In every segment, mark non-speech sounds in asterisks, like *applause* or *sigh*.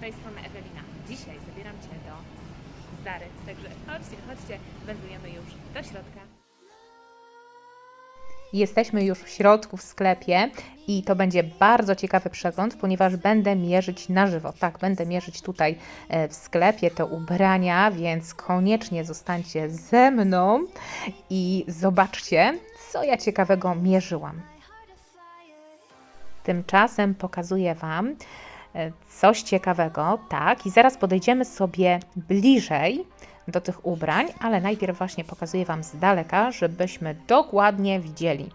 tej strony Ewelina. Dzisiaj zabieram Cię do Zary, także chodźcie, chodźcie, wędrujemy już do środka. Jesteśmy już w środku w sklepie i to będzie bardzo ciekawy przegląd, ponieważ będę mierzyć na żywo. Tak, będę mierzyć tutaj e, w sklepie te ubrania, więc koniecznie zostańcie ze mną i zobaczcie, co ja ciekawego mierzyłam. Tymczasem pokazuję Wam coś ciekawego, tak, i zaraz podejdziemy sobie bliżej do tych ubrań, ale najpierw właśnie pokazuję Wam z daleka, żebyśmy dokładnie widzieli,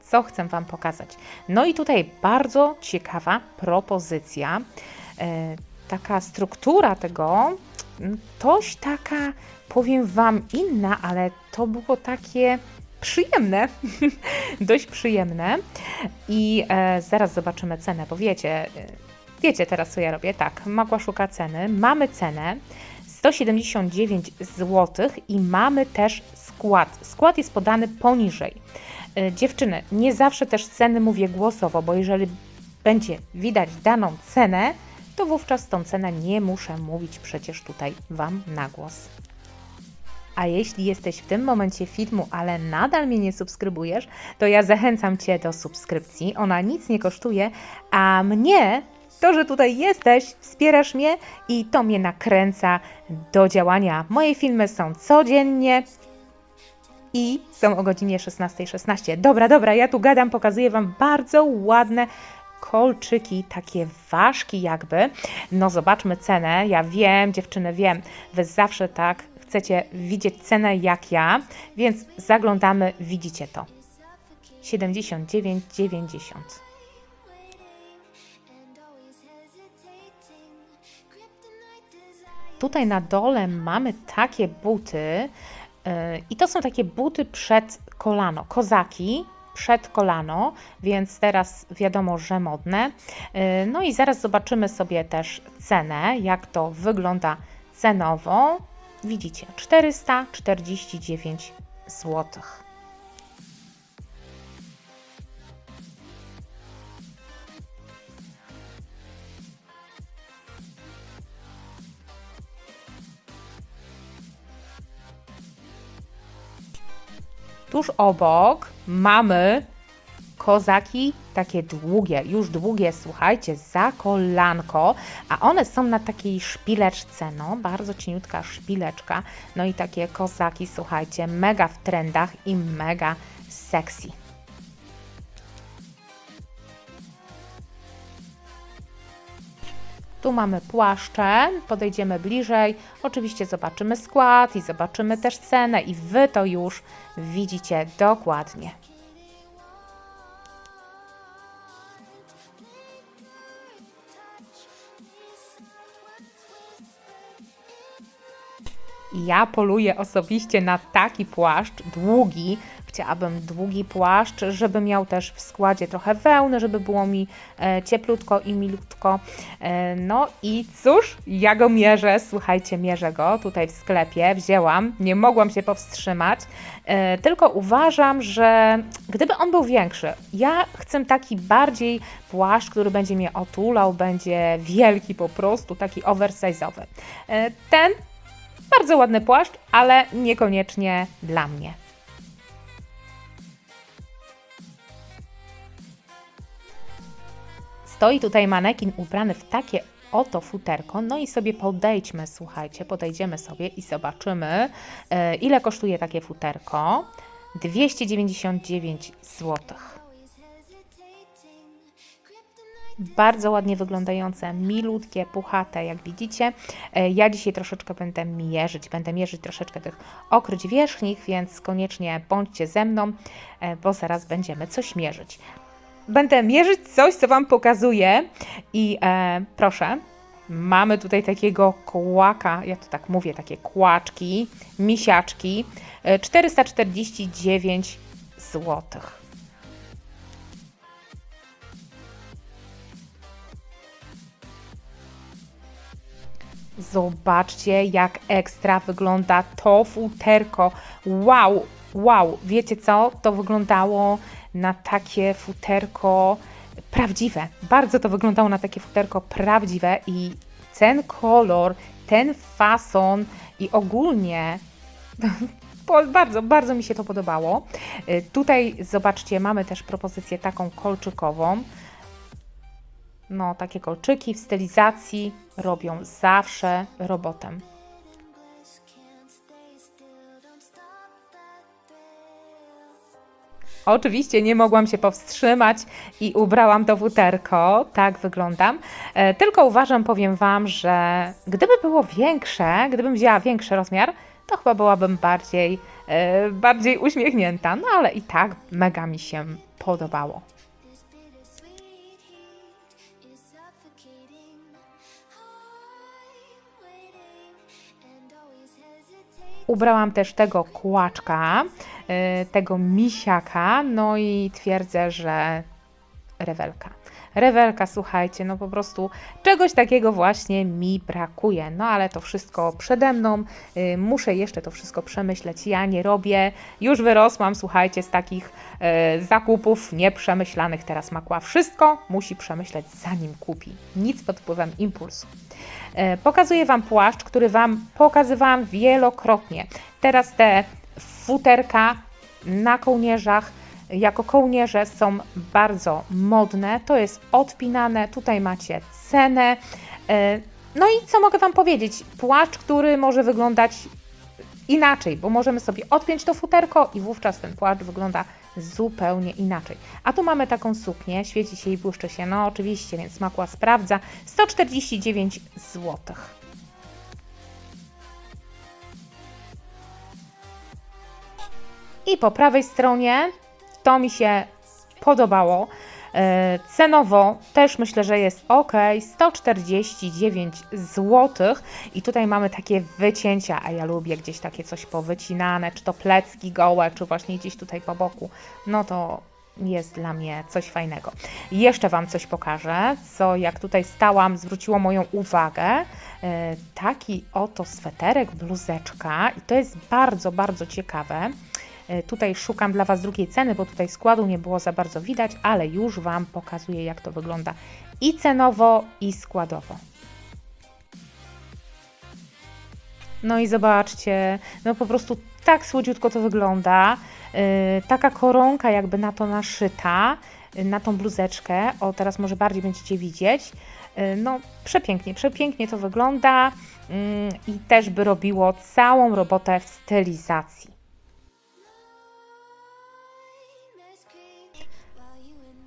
co chcę Wam pokazać. No i tutaj bardzo ciekawa propozycja, e, taka struktura tego, dość taka, powiem Wam, inna, ale to było takie przyjemne, *laughs* dość przyjemne. I e, zaraz zobaczymy cenę, bo wiecie, e, wiecie teraz co ja robię. Tak, Magła szuka ceny. Mamy cenę 179 zł i mamy też skład. Skład jest podany poniżej. E, dziewczyny, nie zawsze też ceny mówię głosowo, bo jeżeli będzie widać daną cenę, to wówczas tą cenę nie muszę mówić przecież tutaj Wam na głos. A jeśli jesteś w tym momencie filmu, ale nadal mnie nie subskrybujesz, to ja zachęcam Cię do subskrypcji. Ona nic nie kosztuje, a mnie to, że tutaj jesteś, wspierasz mnie i to mnie nakręca do działania. Moje filmy są codziennie i są o godzinie 16.16. Dobra, dobra, ja tu gadam, pokazuję Wam bardzo ładne kolczyki, takie ważki jakby. No zobaczmy cenę. Ja wiem, dziewczyny, wiem, Wy zawsze tak chcecie widzieć cenę jak ja, więc zaglądamy, widzicie to. 79,90. Tutaj na dole mamy takie buty yy, i to są takie buty przed kolano, kozaki przed kolano, więc teraz wiadomo, że modne. Yy, No i zaraz zobaczymy sobie też cenę, jak to wygląda cenowo. Widzicie, 449 zł. Tuż obok mamy kozaki takie długie, już długie, słuchajcie, za kolanko, a one są na takiej szpileczce, no, bardzo cieniutka szpileczka, no i takie kozaki, słuchajcie, mega w trendach i mega sexy. Tu mamy płaszcze, podejdziemy bliżej, oczywiście zobaczymy skład i zobaczymy też cenę i Wy to już widzicie dokładnie. Ja poluję osobiście na taki płaszcz długi. Chciałabym długi płaszcz, żeby miał też w składzie trochę wełny, żeby było mi e, cieplutko i milutko. E, no i cóż, ja go mierzę, słuchajcie, mierzę go tutaj w sklepie, wzięłam, nie mogłam się powstrzymać, e, tylko uważam, że gdyby on był większy, ja chcę taki bardziej płaszcz, który będzie mnie otulał, będzie wielki po prostu, taki oversize'owy. Ten bardzo ładny płaszcz, ale niekoniecznie dla mnie. Stoi tutaj manekin ubrany w takie oto futerko, no i sobie podejdźmy, słuchajcie, podejdziemy sobie i zobaczymy, e, ile kosztuje takie futerko. 299 złotych. Bardzo ładnie wyglądające, milutkie, puchate, jak widzicie. E, Ja dzisiaj troszeczkę będę mierzyć, będę mierzyć troszeczkę tych okryć wierzchnich, więc koniecznie bądźcie ze mną, e, bo zaraz będziemy coś mierzyć. Będę mierzyć coś, co Wam pokazuję i e, proszę, mamy tutaj takiego kłaka, ja to tak mówię, takie kłaczki, misiaczki, e, 449 złotych. Zobaczcie, jak ekstra wygląda to futerko. Wow, wow, wiecie co? To wyglądało na takie futerko prawdziwe. Bardzo to wyglądało na takie futerko prawdziwe i ten kolor, ten fason i ogólnie *laughs* bardzo, bardzo mi się to podobało. Y, Tutaj zobaczcie, mamy też propozycję taką kolczykową. No, takie kolczyki w stylizacji robią zawsze robotę. Oczywiście nie mogłam się powstrzymać i ubrałam to futerko, tak wyglądam. E, tylko uważam, powiem Wam, że gdyby było większe, gdybym wzięła większy rozmiar, to chyba byłabym bardziej, e, bardziej uśmiechnięta. No ale i tak mega mi się podobało. Ubrałam też tego kłaczka, y, tego misiaka, no i twierdzę, że rewelka. Rewelka, słuchajcie, no po prostu czegoś takiego właśnie mi brakuje. No ale to wszystko przede mną, y, muszę jeszcze to wszystko przemyśleć. Ja nie robię, już wyrosłam, słuchajcie, z takich y, zakupów nieprzemyślanych. Teraz Makła wszystko musi przemyśleć zanim kupi. Nic pod wpływem impulsu. E, Pokazuję Wam płaszcz, który Wam pokazywałam wielokrotnie. Teraz te futerka na kołnierzach, jako kołnierze są bardzo modne. To jest odpinane, tutaj macie cenę. E, No i co mogę Wam powiedzieć? Płaszcz, który może wyglądać inaczej, bo możemy sobie odpiąć to futerko i wówczas ten płaszcz wygląda zupełnie inaczej. A tu mamy taką suknię, świeci się i błyszczy się, no oczywiście, więc Makła sprawdza, 149 zł. I po prawej stronie to mi się podobało. E, Cenowo też myślę, że jest ok, 149 zł. I tutaj mamy takie wycięcia, a ja lubię gdzieś takie coś powycinane, czy to plecki gołe, czy właśnie gdzieś tutaj po boku. No to jest dla mnie coś fajnego. Jeszcze Wam coś pokażę, co jak tutaj stałam, zwróciło moją uwagę. E, Taki oto sweterek, bluzeczka i to jest bardzo, bardzo ciekawe. E, Tutaj szukam dla Was drugiej ceny, bo tutaj składu nie było za bardzo widać, ale już Wam pokazuję, jak to wygląda i cenowo, i składowo. No i zobaczcie, no po prostu tak słodziutko to wygląda. Yy, taka koronka jakby na to naszyta, yy, na tą bluzeczkę. O, teraz może bardziej będziecie widzieć. Yy, no przepięknie, przepięknie to wygląda yy, i też by robiło całą robotę w stylizacji.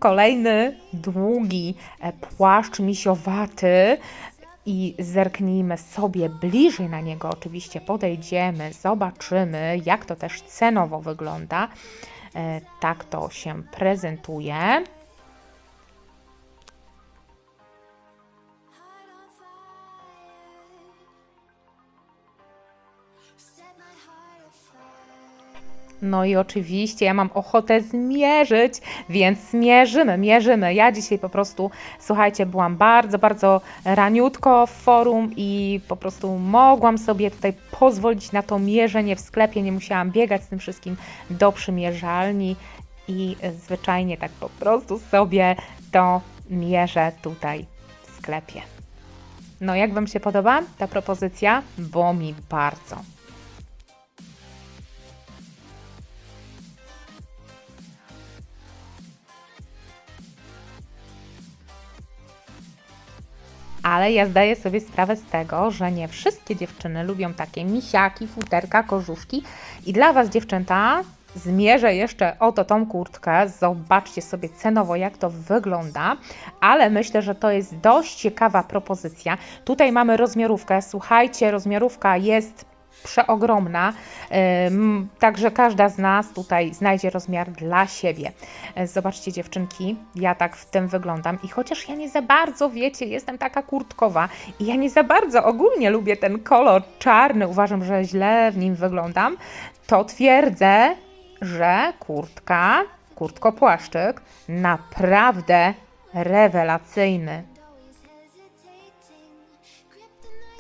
Kolejny długi e, płaszcz misiowaty i zerknijmy sobie bliżej na niego. Oczywiście podejdziemy, zobaczymy, jak to też cenowo wygląda. E, Tak to się prezentuje. No i oczywiście ja mam ochotę zmierzyć, więc zmierzymy, mierzymy. Ja dzisiaj po prostu, słuchajcie, byłam bardzo, bardzo raniutko w forum i po prostu mogłam sobie tutaj pozwolić na to mierzenie w sklepie. Nie musiałam biegać z tym wszystkim do przymierzalni i zwyczajnie tak po prostu sobie to mierzę tutaj w sklepie. No, jak Wam się podoba ta propozycja? Bo mi bardzo. Ale ja zdaję sobie sprawę z tego, że nie wszystkie dziewczyny lubią takie misiaki, futerka, kożuszki. I dla Was, dziewczęta, zmierzę jeszcze oto tą kurtkę. Zobaczcie sobie cenowo, jak to wygląda. Ale myślę, że to jest dość ciekawa propozycja. Tutaj mamy rozmiarówkę. Słuchajcie, rozmiarówka jest przeogromna, także każda z nas tutaj znajdzie rozmiar dla siebie. E, Zobaczcie dziewczynki, ja tak w tym wyglądam i chociaż ja nie za bardzo, wiecie, jestem taka kurtkowa i ja nie za bardzo ogólnie lubię ten kolor czarny, uważam, że źle w nim wyglądam, to twierdzę, że kurtka, kurtko-płaszczyk naprawdę rewelacyjny.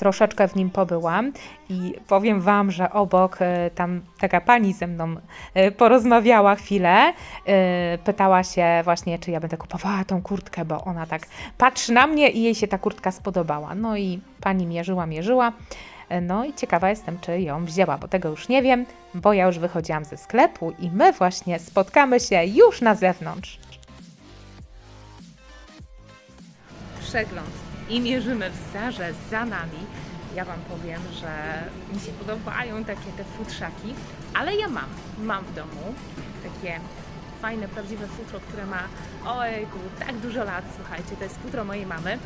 Troszeczkę w nim pobyłam i powiem Wam, że obok e, tam taka pani ze mną e, porozmawiała chwilę, e, pytała się właśnie, czy ja będę kupowała tą kurtkę, bo ona tak patrzy na mnie i jej się ta kurtka spodobała. No i pani mierzyła, mierzyła. No i ciekawa jestem, czy ją wzięła, bo tego już nie wiem, bo ja już wychodziłam ze sklepu i my właśnie spotkamy się już na zewnątrz. Przegląd i mierzymy w Zarze za nami. Ja Wam powiem, że mi się podobają takie te futrzaki, ale ja mam, mam w domu takie fajne, prawdziwe futro, które ma ojku, tak dużo lat, słuchajcie, to jest futro mojej mamy.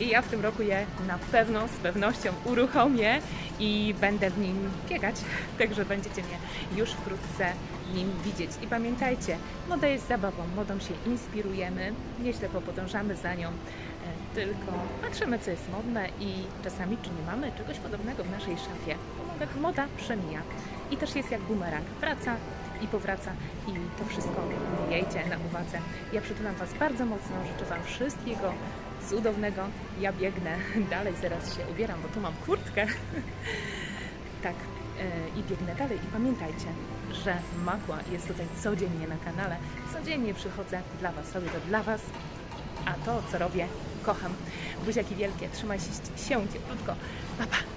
I ja w tym roku je na pewno, z pewnością uruchomię i będę w nim biegać, *laughs* także będziecie mnie już wkrótce nim widzieć. I pamiętajcie, moda jest zabawą, modą się inspirujemy, nieźle popodążamy za nią, tylko patrzymy, co jest modne i czasami, czy nie mamy czegoś podobnego w naszej szafie. Bo moda przemija i też jest jak bumerang, wraca i powraca i to wszystko miejcie na uwadze. Ja przytulam Was bardzo mocno, życzę Wam wszystkiego cudownego. Ja biegnę *laughs* dalej, zaraz się ubieram, bo tu mam kurtkę. *laughs* tak, e, i biegnę dalej. I pamiętajcie, że Makła jest tutaj codziennie na kanale. Codziennie przychodzę dla Was, robię to dla Was. A to, co robię, kocham. Buziaki wielkie, trzymaj się, się cieplutko. Pa, pa.